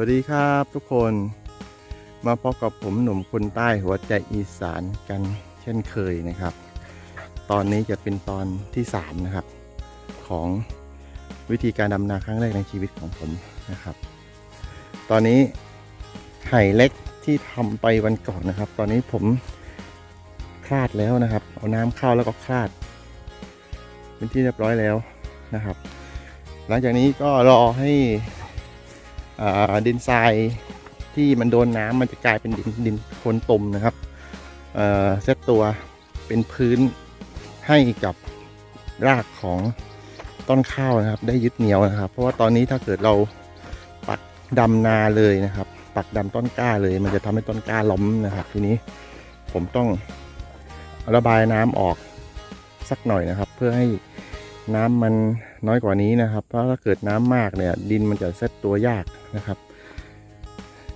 วัสดีครับทุกคนมาพบกับผมหนุ่มคนใต้หัวใจอีสานกันเช่นเคยนะครับ ตอนนี้จะเป็นตอนที่ 3 นะครับ ของวิธีการดำนาครั้งแรกในชีวิตของผมนะครับ ตอนนี้ไห่เล็กที่ทำไปวันก่อนนะครับ ตอนนี้ผมคลาดแล้วนะครับ เอาน้ำเข้าแล้วก็คลาด เป็นที่เรียบร้อยแล้วนะครับ หลังจากนี้ก็รอให้ ดินทรายที่มันโดนน้ำมันจะกลายเป็นดินดินโคลนตมนะครับเซตตัวเป็นพื้นให้กับรากของต้นข้าวนะครับ ได้ยึดเหนียวนะครับ เพราะว่าตอนนี้ถ้าเกิดเราปักดำนาเลยนะครับ ปักดำต้นกล้าเลย มันจะทำให้ต้นกล้าล้มนะครับ ทีนี้ผมต้องระบายน้ำออกสักหน่อยนะครับ เพื่อให้น้ำมัน น้อยกว่านี้นะครับ เพราะถ้าเกิดน้ำมากเนี่ย ดินมันจะเซตตัวยากนะครับ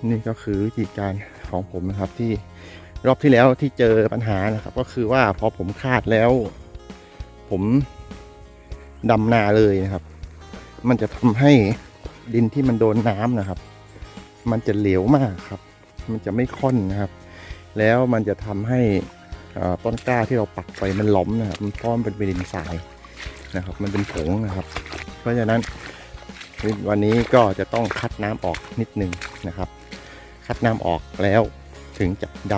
นี่ก็คือวิธีการของผมนะครับที่รอบที่แล้วที่เจอปัญหานะครับ ก็คือว่าพอผมคาดแล้ว ผมดำนาเลยนะครับ มันจะทำให้ดินที่มันโดนน้ำนะครับ มันจะเหลวมากครับ มันจะไม่ค่อนนะครับ แล้วมันจะทำให้ต้นกล้าที่เราปักไปมันล้มนะครับมันพราะมันเป็นดินทราย นะครับ มันเป็นผงนะครับ เพราะฉะนั้นวันนี้ก็จะต้องคัดน้ำออกนิดนึงนะครับ คัดน้ำออกแล้วถึงจะด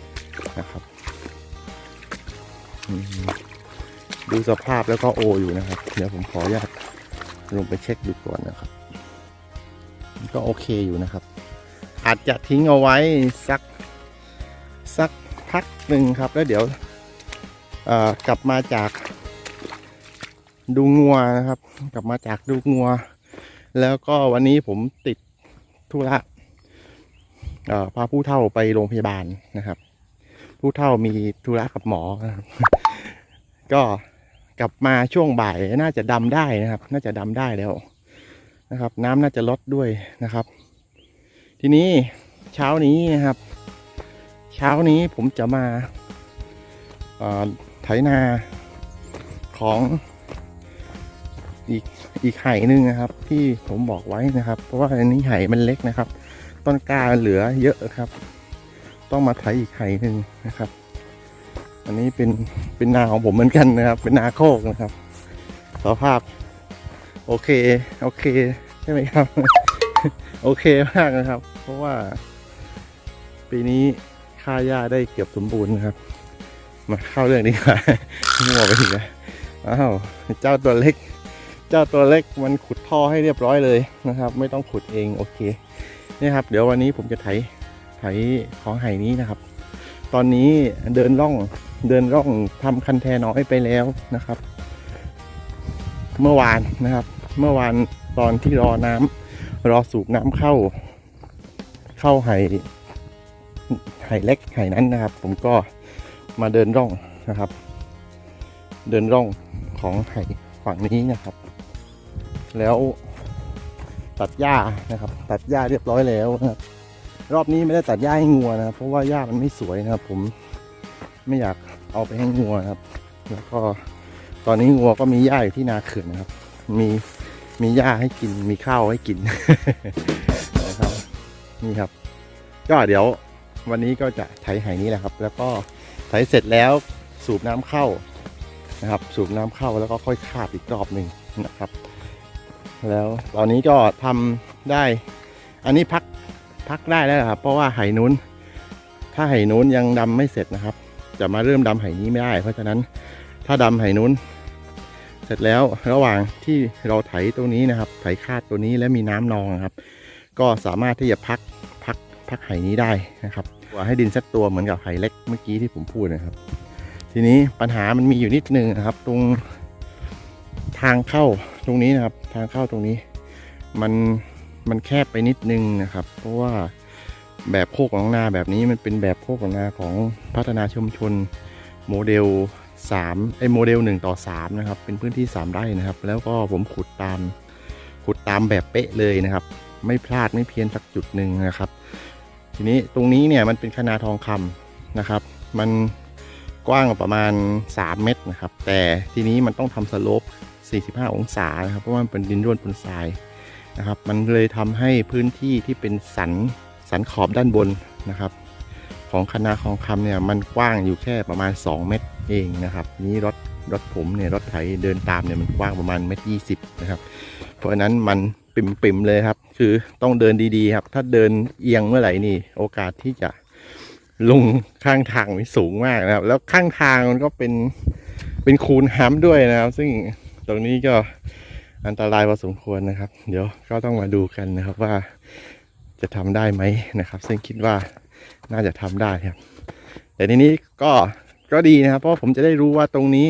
ำนะครับดูสภาพแล้วก็โออยู่นะครับ เดี๋ยวผมขออนุญาตลงไปเช็คดูก่อนนะครับ ก็โอเคอยู่นะครับ อาจจะทิ้งเอาไว้สักสักพักหนึ่งครับ แล้วเดี๋ยวกลับมาจาก ดูงัวนะครับ กลับมาจากดูงัว แล้วก็วันนี้ผมติดธุระพาผู้เฒ่าไปโรงพยาบาลนะครับ ผู้เฒ่ามีธุระกับหมอนะครับ ก็กลับมาช่วงบ่ายน่าจะดำได้นะครับ น่าจะดำได้แล้วนะครับ น้ำน่าจะลดด้วยนะครับ ทีนี้เช้านี้นะครับ เช้านี้ผมจะมาเอ่อไถนาของ อีกอีกไห่หนึ่งนะครับ ที่ผมบอกไว้นะครับ เพราะว่าอันนี้ไห่มันเล็กนะครับ ต้นกล้าเหลือเยอะครับ ต้องมาไถอีกไห่หนึ่งนะครับ อันนี้เป็นเป็นนาของผมเหมือนกันนะครับ เป็นนาโคกนะครับสภาพ โอเคโอเคใช่ไหมครับ โอเคมากนะครับ เพราะว่า ปีนี้ค่าหญ้าได้เกือบสมบูรณ์นะครับ มาเข้าเรื่องนี้กว่ามั่วไปอีกแล้วอ้าวเจ้าตัวเล็ก เจ้าตัวเล็กมันขุดท่อให้เรียบร้อยเลยนะครับ ไม่ต้องขุดเองโอเคนี่ครับ เดี๋ยววันนี้ผมจะไถไถของไห่นี้นะครับ ตอนนี้เดินร่องเดินร่องทำคันแทน้อยไปแล้วนะครับ เมื่อวานนะครับ เมื่อวานตอนที่รอน้ำรอสูบน้ำเข้า เข้าไห่ไห่เล็กไห่นั้นนะครับ ผมก็มาเดินร่องนะครับ เดินร่องของไห่ฝั่งนี้นะครับ แล้วตัดหญ้านะครับ ตัดหญ้าเรียบร้อยแล้วนะครับรอบนี้ไม่ได้ตัดหญ้าให้งัวนะเพราะว่าหญ้ามันไม่สวยนะครับ ผมไม่อยากเอาไปให้งัวนะครับ แล้วก็ตอนนี้งัวก็มีหญ้าอยู่ที่นาเขื่อนนะครับ มีมีหญ้าให้กินมีข้าวให้กินนะครับนี่ครับ ก็เดี๋ยววันนี้ก็จะไถไหนี้แหละครับ แล้วก็ไถเสร็จแล้วสูบน้ำเข้านะครับ สูบน้ำเข้าแล้วก็ค่อยคาบอีกรอบหนึ่งนะครับ แล้วตอนนี้ก็ทำได้ อันนี้พักพักได้แล้วครับ เพราะว่าไหนู้น ถ้าไหนู้นยังดำไม่เสร็จนะครับ จะมาเริ่มดำไหนี้ไม่ได้ เพราะฉะนั้นถ้าดำไหนู้น เสร็จแล้วระหว่างที่เราไถตัวนี้นะครับ ไถคาดตัวนี้และมีน้ำนองครับ ก็สามารถที่จะพักพักพักไหนี้ได้นะครับว่าให้ดินเซตตัวเหมือนกับไหเล็กเมื่อกี้ที่ผมพูดนะครับ ทีนี้ปัญหามันมีอยู่นิดนึงนะครับ ตรง ทางเข้าตรงนี้นะครับ ทางเข้าตรงนี้ มันมันแคบไปนิดนึงนะครับ เพราะว่าแบบโคกของนาแบบนี้มันเป็นแบบโคกของนาของพัฒนาชุมชนโมเดล3ไอโมเดล 1 ต่อ 3 นะครับ เป็นพื้นที่ 3 ไร่นะครับ แล้วก็ผมขุดตามขุดตามแบบเป๊ะเลยนะครับ ไม่พลาดไม่เพี้ยนสักจุดหนึ่งนะครับ ทีนี้ตรงนี้เนี่ยมันเป็นคณาทองคำนะครับ มันกว้างประมาณ 3 เมตรนะครับ แต่ทีนี้มันต้องทำสโลป 45 องศานะครับเพราะว่ามันเป็นดินร่วนบนทรายนะครับ มันเลยทำให้พื้นที่ที่เป็นสันสันขอบด้านบนนะครับ ของคณะของคำเนี่ยมันกว้างอยู่แค่ประมาณ 2 เมตรเองนะครับ นี้รถรถผมเนี่ยรถไถเดินตามเนี่ยมันกว้างประมาณเมตรยี่สิบนะครับ เพราะฉะนั้นมันปิ่มๆเลยครับ คือต้องเดินดีๆครับ ถ้าเดินเอียงเมื่อไหร่นี่ โอกาสที่จะลงข้างทางนี่สูงมากนะครับ แล้วข้างทางมันก็เป็นเป็นคูนห้ำด้วยนะครับ ซึ่ง ตรงนี้ก็อันตรายพอสมควรนะครับ เดี๋ยวก็ต้องมาดูกันนะครับว่าจะทำได้ไหมนะครับ ซึ่งคิดว่าน่าจะทำได้ครับ แต่ทีนี้ก็ก็ดีนะครับ เพราะผมจะได้รู้ว่าตรงนี้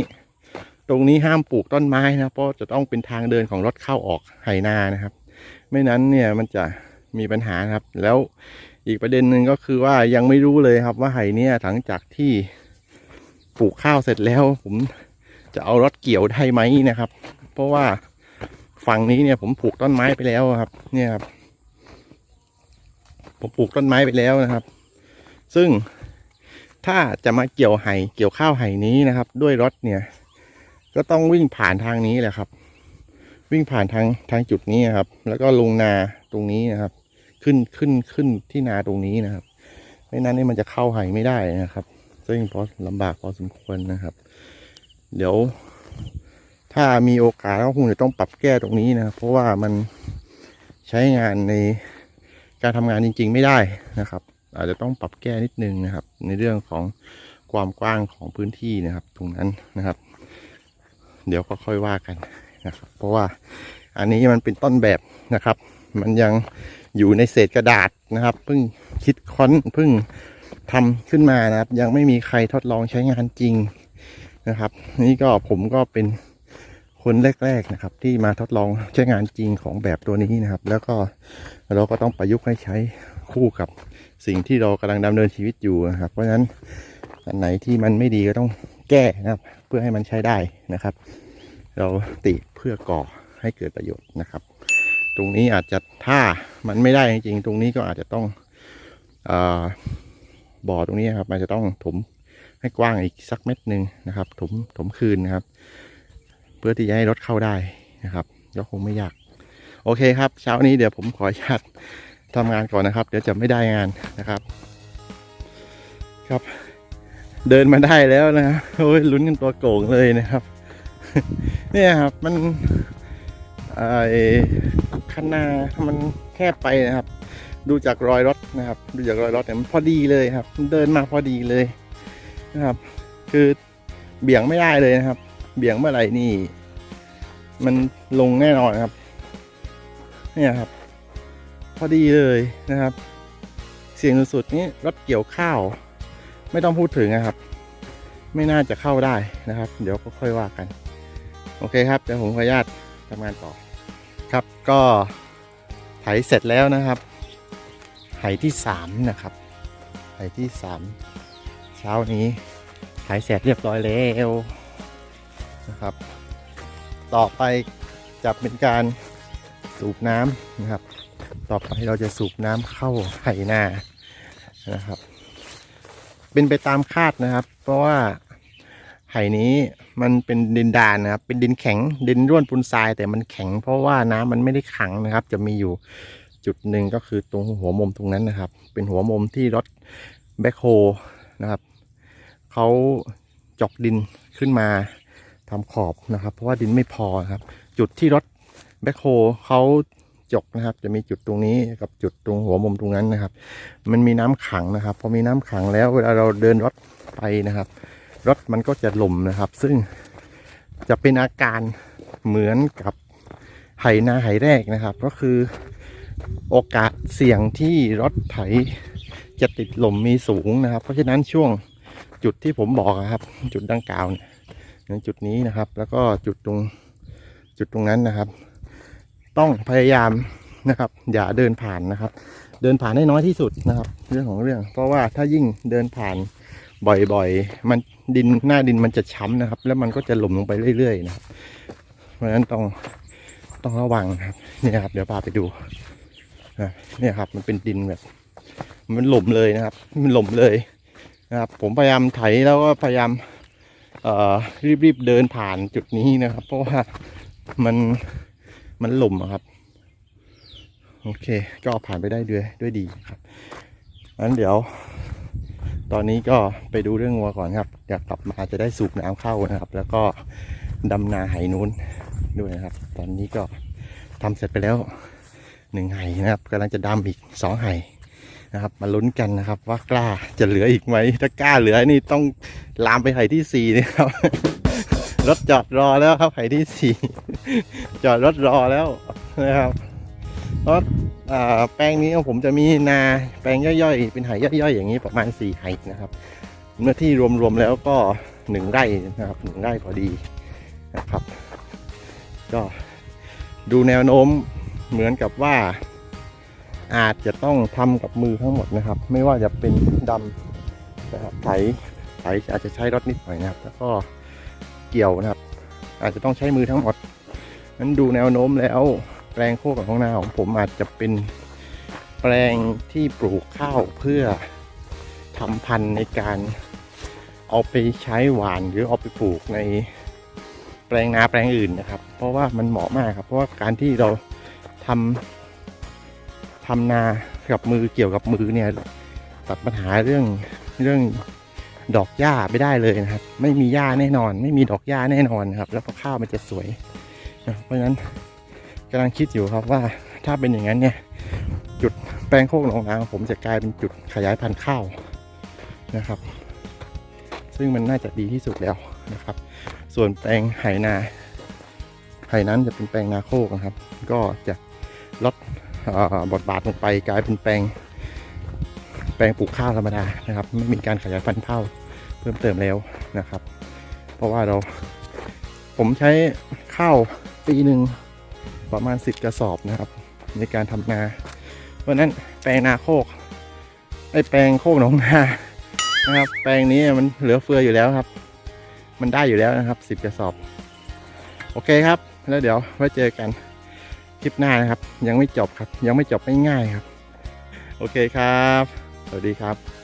ตรงนี้ห้ามปลูกต้นไม้นะเพราะจะต้องเป็นทางเดินของรถเข้าออกไหนานะครับ ไม่นั้นเนี่ยมันจะมีปัญหาครับ แล้วอีกประเด็นหนึ่งก็คือว่ายังไม่รู้เลยครับว่าไหเนี่ยหลังจากที่ปลูกข้าวเสร็จแล้วผม จะเอารถเกี่ยวได้ไหมนะครับ เพราะว่าฝั่งนี้เนี่ยผมปลูกต้นไม้ไปแล้วครับ เนี่ยครับ ผมปลูกต้นไม้ไปแล้วนะครับ ซึ่งถ้าจะมาเกี่ยวไห่เกี่ยวข้าวไห่นี้นะครับ ด้วยรถเนี่ย ก็ต้องวิ่งผ่านทางนี้แหละครับ วิ่งผ่านทางทางจุดนี้ครับ แล้วก็ลงนาตรงนี้นะครับ ขึ้นขึ้นขึ้นที่นาตรงนี้นะครับไม่นั้นนี่มันจะเข้าไห่ไม่ได้นะครับ ซึ่งพอลำบากพอสมควรนะครับ เดี๋ยว ถ้ามีโอกาสก็คงจะต้องปรับแก้ตรงนี้นะ เพราะว่ามันใช้งานในการทำงานจริง ๆ ไม่ได้นะครับ อาจจะต้องปรับแก้นิดนึงนะครับ ในเรื่องของความกว้างของพื้นที่นะครับ ตรงนั้นนะครับ เดี๋ยวก็ค่อยว่ากันนะครับ เพราะว่าอันนี้มันเป็นต้นแบบนะครับ มันยังอยู่ในเศษกระดาษนะครับ เพิ่งคิดค้นเพิ่งทำขึ้นมานะครับ ยังไม่มีใครทดลองใช้งานจริง นะครับ นี่ก็ผมก็เป็นคนแรกๆนะครับ ที่มาทดลองใช้งานจริงของแบบตัวนี้นะครับ แล้วก็เราก็ต้องประยุกต์ให้ใช้คู่กับสิ่งที่เรากำลังดำเนินชีวิตอยู่นะครับ เพราะฉะนั้นอันไหนที่มันไม่ดีก็ต้องแก้นะครับ เพื่อให้มันใช้ได้นะครับ เราติเพื่อก่อให้เกิดประโยชน์นะครับ ตรงนี้อาจจะถ้ามันไม่ได้จริงๆตรงนี้ก็อาจจะต้องอบ่อตรงนี้ครับมันจะต้องถม ให้กว้างอีกสักเม็ดหนึ่งนะครับ ถมถมคืนนะครับ เพื่อที่จะให้รถเข้าได้นะครับก็คงไม่ยาก โอเคครับ เช้านี้เดี๋ยวผมขออนุญาตทำงานก่อนนะครับ เดี๋ยวจะไม่ได้งานนะครับ ครับ เดินมาได้แล้วนะโอ้ยลุ้นกันตัวโก่งเลยนะครับ เนี่ยครับมันไอคันนามันแคบไปนะครับ ดูจากรอยรถนะครับ ดูจากรอยรถเนี่ยมันพอดีเลยครับ เดินมาพอดีเลย นะครับ คือเบี่ยงไม่ได้เลยนะครับ เบี่ยงเมื่อไหร่นี่ มันลงแน่นอนครับเนี่ยครับ พอดีเลยนะครับ เสียงสุดๆนี้รถเกี่ยวข้าว ไม่ต้องพูดถึงนะครับ ไม่น่าจะเข้าได้นะครับ เดี๋ยวก็ค่อยว่ากัน โอเคครับเดี๋ยวผมขออนุญาตทำงานต่อ ครับก็ไถเสร็จแล้วนะครับไถที่สามนะครับไถที่สาม เช้านี้ไถเสร็จเรียบร้อยแล้วนะครับ ต่อไปจะเป็นการสูบน้ำนะครับ ต่อไปเราจะสูบน้ำเข้าไหนานะครับ เป็นไปตามคาดนะครับ เพราะว่าไหนี้มันเป็นดินดานนะครับ เป็นดินแข็งดินร่วนปูนทรายแต่มันแข็ง เพราะว่าน้ำมันไม่ได้ขังนะครับ จะมีอยู่จุดหนึ่งก็คือตรงหัวมุมตรงนั้นนะครับ เป็นหัวมุมที่รถแบ็คโฮนะครับ เขาจอกดินขึ้นมาทำขอบนะครับ เพราะว่าดินไม่พอครับ จุดที่รถแบ็คโฮเขาจกนะครับ จะมีจุดตรงนี้กับจุดตรงหัวมุมตรงนั้นนะครับ มันมีน้ำขังนะครับ พอมีน้ำขังแล้วเวลาเราเดินรถไปนะครับ รถมันก็จะหล่มนะครับ ซึ่งจะเป็นอาการเหมือนกับไหนาไหแรกนะครับ ก็คือโอกาสเสี่ยงที่รถไถจะติดหล่มมีสูงนะครับ เพราะฉะนั้นช่วง จุดที่ผมบอกอะครับ จุดดังกล่าวเนี่ยจุดนี้นะครับ แล้วก็จุดตรงจุดตรงนั้นนะครับ ต้องพยายามนะครับ อย่าเดินผ่านนะครับ เดินผ่านให้น้อยที่สุดนะครับ เรื่องของเรื่อง เพราะว่าถ้ายิ่งเดินผ่านบ่อยๆ มันดินหน้าดินมันจะช้ำนะครับ แล้วมันก็จะหล่มลงไปเรื่อยๆนะครับ เพราะฉะนั้นต้องต้องระวังนะครับเนี่ยครับ เดี๋ยวพาไปดูนะเนี่ยครับ มันเป็นดินแบบ มันหล่มเลยนะครับ มันหล่มเลย นะครับผมพยายามไถแล้วก็พยายามเอ่อรีบๆเดินผ่านจุดนี้นะครับ เพราะว่ามันมันหล่มอะครับ โอเค ก็ผ่านไปได้ด้วยด้วยดีครับงั้นเดี๋ยว ตอนนี้ก็ไปดูเรื่องงัวก่อนครับอยากกลับมาจะได้สูบน้ำเข้านะครับ แล้วก็ดำนาไหนู้นด้วยนะครับ ตอนนี้ก็ทำเสร็จไปแล้วหนึ่งไหนะครับกำลังจะดำอีกสองไห นะครับ มาลุ้นกันนะครับ ว่ากล้าจะเหลืออีกไหมถ้ากล้าเหลือนี่ต้องลามไปไหที่สี่นะครับรถจอดรอแล้วครับไหที่สี่จอดรถรอแล้วนะครับเพราะแปลงนี้ผมจะมีนาแปลงย่อยๆ เป็นไหย่อยๆ อย่างนี้ประมาณ4ไหนะครับเนื้อที่รวมๆแล้วก็หนึ่งไร่นะครับหนึ่งไร่พอดีนะครับ ก็ดูแนวโน้มเหมือนกับว่า อาจจะต้องทำกับมือทั้งหมดนะครับ ไม่ว่าจะเป็นดำนะครับไถไถอาจจะใช้รถนิดหน่อยนะครับ แล้วก็เกี่ยวนะครับ อาจจะต้องใช้มือทั้งหมดนั้นดูแนวโน้มแล้วแปลงโคกของนาของผมอาจจะเป็นแปลงที่ปลูกข้าวเพื่อทำพันธุ์ในการเอาไปใช้หวานหรือเอาไปปลูกในแปลงนาแปลงอื่นนะครับ เพราะว่ามันเหมาะมากครับ เพราะว่าการที่เราทำ ทำนากับมือเกี่ยวกับมือเนี่ยตัดปัญหาเรื่องเรื่องดอกหญ้าไม่ได้เลยนะครับ ไม่มีหญ้าแน่นอน ไม่มีดอกหญ้าแน่นอนครับ แล้วก็ข้าวมันจะสวยนะเพราะฉะนั้นกำลังคิดอยู่ครับว่าถ้าเป็นอย่างนั้นเนี่ยจุดแปลงโคกหนองนาของผมจะกลายเป็นจุดขยายพันธุ์ข้าวนะครับ ซึ่งมันน่าจะดีที่สุดแล้วนะครับ ส่วนแปลงไหนาไหนั้นจะเป็นแปลงนาโคกนะครับ ก็จะลด บทบาทลงไปกลายเป็นแปลง แปลงปลูกข้าวธรรมดานะครับ ไม่มีการขยายพันธุ์ข้าวเพิ่มเติมแล้วนะครับ เพราะว่าเรา ผมใช้ข้าวปีหนึ่งประมาณ 10 กระสอบนะครับ ในการทำนา เพราะนั้นแปลงนาโคกไอแปลงโคกหนองนานะครับ แปลงนี้มันเหลือเฟืออยู่แล้วครับ มันได้อยู่แล้วนะครับ 10 กระสอบ โอเคครับ แล้วเดี๋ยวไว้เจอกัน คลิปหน้านะครับ ยังไม่จบครับ ยังไม่จบง่ายๆครับ โอเคครับ สวัสดีครับ